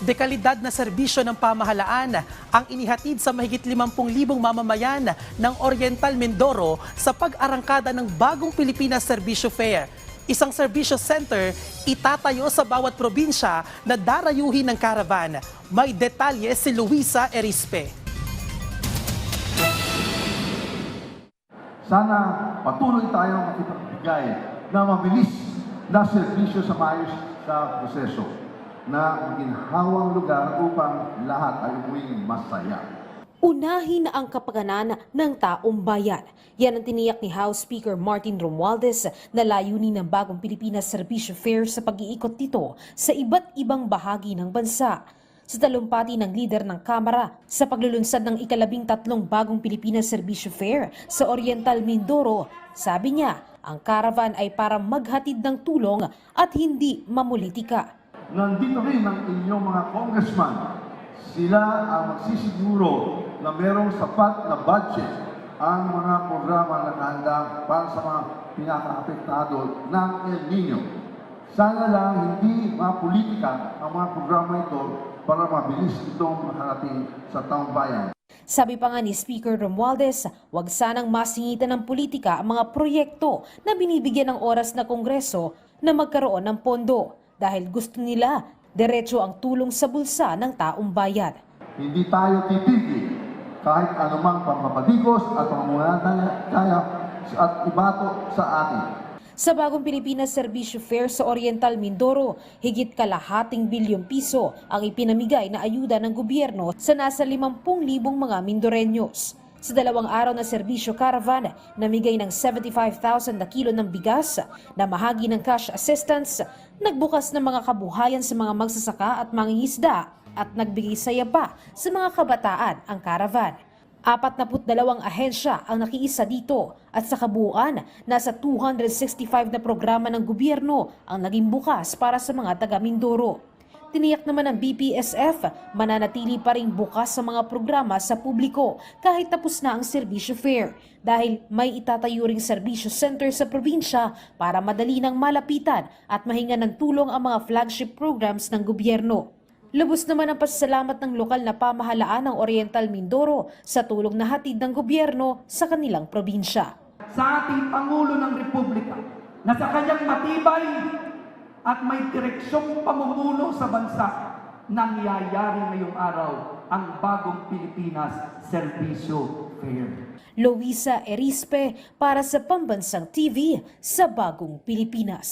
dekalidad na serbisyo ng pamahalaan ang inihatid sa mahigit 50,000 mamamayan ng Oriental Mindoro sa pag-arangkada ng bagong Pilipinas Serbisyo Fair. Isang serbisyo center itatayo sa bawat probinsya na darayuhin ng caravan. May detalye si Luisa Erispe. Sana patuloy tayong makipagbigay na mabilis na serbisyo sa maayos sa proseso na maginhawang lugar upang lahat ay umuwing masaya. Unahin ang kapakanan ng taong bayan. Yan ang tiniyak ni House Speaker Martin Romualdez na layunin ng bagong Pilipinas Serbisyo Fair sa pag-iikot nito sa iba't ibang bahagi ng bansa. Sa talumpati ng lider ng Kamara sa paglulunsad ng ikalabing tatlong bagong Pilipinas Serbisyo Fair sa Oriental Mindoro, sabi niya, ang caravan ay para maghatid ng tulong at hindi mamulitika. Nandito rin ang inyong mga congressman. Sila ang magsisiguro na merong sapat na budget ang mga programa na nakahanda para sa mga pinaka-apektado ng El Nino. Sana lang hindi mga politika ang mga programa ito para mabilis itong makarating sa taong bayan. Sabi pa nga ni Speaker Romualdez, wag sanang masingitan ng politika ang mga proyekto na binibigyan ng oras na Kongreso na magkaroon ng pondo dahil gusto nila diretso ang tulong sa bulsa ng taong bayan. Hindi tayo titigil kahit anumang pangpapadigos at pangunataya at ibato sa atin. Sa bagong Pilipinas Serbisyo Fair sa Oriental Mindoro, higit kalahating bilyong piso ang ipinamigay na ayuda ng gobyerno sa nasa 50,000 mga Mindorenyos. Sa dalawang araw na serbisyo caravan, namigay ng 75,000 na kilo ng bigas, na mahagi ng cash assistance, nagbukas ng mga kabuhayan sa mga magsasaka at mangingisda, at nagbigay saya pa sa mga kabataan ang caravan. Apat na dalawang ahensya ang nakiisa dito at sa kabuuan, nasa 265 na programa ng gobyerno ang naging bukas para sa mga taga Mindoro. Tiniyak naman ng BPSF, mananatili pa rin bukas sa mga programa sa publiko kahit tapos na ang serbisyo fair dahil may itatayo ring serbisyo center sa probinsya para madali nang malapitan at mahinga ng tulong ang mga flagship programs ng gobyerno. Lubos naman ang pasasalamat ng lokal na pamahalaan ng Oriental Mindoro sa tulong na hatid ng gobyerno sa kanilang probinsya. sa ating Pangulo ng Republika na sa kanyang matibay at may direksyong pamumuno sa bansa nangyayari ngayong araw ang bagong Pilipinas Serbisyo Fair. Luisa Erispe para sa Pambansang TV sa Bagong Pilipinas.